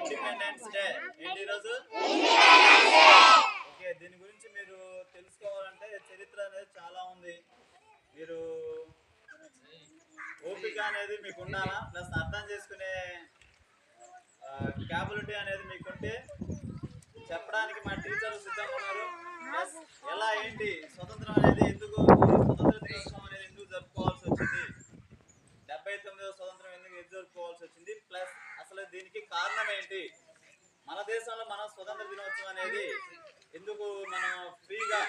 Independence day ఏంటి ఈరోజు okay దీని గురించి అనేది మీకు ఉండాలా ప్లస్ అర్థం చేసుకునే క్యాబిలిటీ అనేది మీకుంటే చెప్పడానికి మా టీచర్లు సిద్ధంగా ఉన్నారు. ప్లస్ ఎలా ఏంటి? స్వతంత్రం అనేది ఎందుకు? స్వతంత్ర దినోత్సవం అనేది ఎందుకు జరుపుకోవాల్సి వచ్చింది? డెబ్బై తొమ్మిదవ స్వతంత్రం ఎందుకు ఎందుకు జరుపుకోవాల్సి వచ్చింది? ప్లస్ అసలు దీనికి కారణం ఏంటి? మన దేశంలో మన స్వతంత్ర దినోత్సవం అనేది ఎందుకు మనం ఫ్రీగా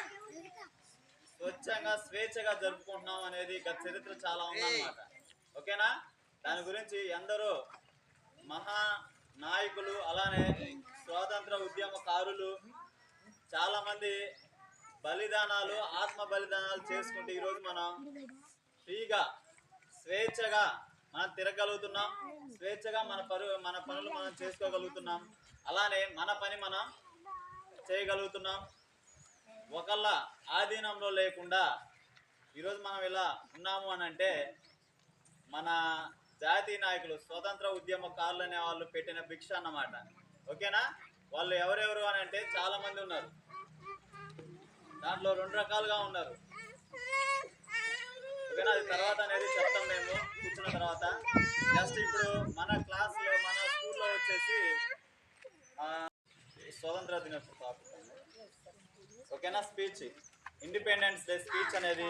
స్వచ్ఛంగా స్వేచ్ఛగా జరుపుకుంటున్నాం అనేది గత చరిత్ర చాలా ఉందన్నమాట. ఓకేనా? దాని గురించి ఎందరో మహా నాయకులు అలానే స్వాతంత్ర ఉద్యమకారులు చాలా మంది బలిదానాలు ఆత్మ బలిదానాలు చేసుకుంటే ఈరోజు మనం ఫ్రీగా స్వేచ్ఛగా మనం తిరగలుగుతున్నాం. స్వేచ్ఛగా మన పరు మన పనులు మనం చేసుకోగలుగుతున్నాం. అలానే మన పని మనం చేయగలుగుతున్నాం. ఒకళ్ళ ఆధీనంలో లేకుండా ఈరోజు మనం ఇలా ఉన్నాము అని అంటే మన జాతీయ నాయకులు స్వతంత్ర ఉద్యమకారులు అనే వాళ్ళు పెట్టిన భిక్ష అన్నమాట. ఓకేనా? వాళ్ళు ఎవరెవరు అని అంటే చాలా మంది ఉన్నారు. దాంట్లో రెండు రకాలుగా ఉన్నారు. ఓకేనా? అది తర్వాత అనేది చెప్తాం మేము కూర్చున్న తర్వాత. జస్ట్ ఇప్పుడు మన క్లాస్లో మన స్కూల్లో వచ్చేసి స్వతంత్ర దినోత్సవ టాపిక్ ఓకేనా స్పీచ్ ఇండిపెండెన్స్ డే స్పీచ్ అనేది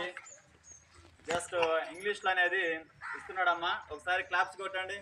జస్ట్ ఇంగ్లీష్లో అనేది ఇస్తున్నాడమ్మా. ఒకసారి క్లాప్స్ కొట్టండి.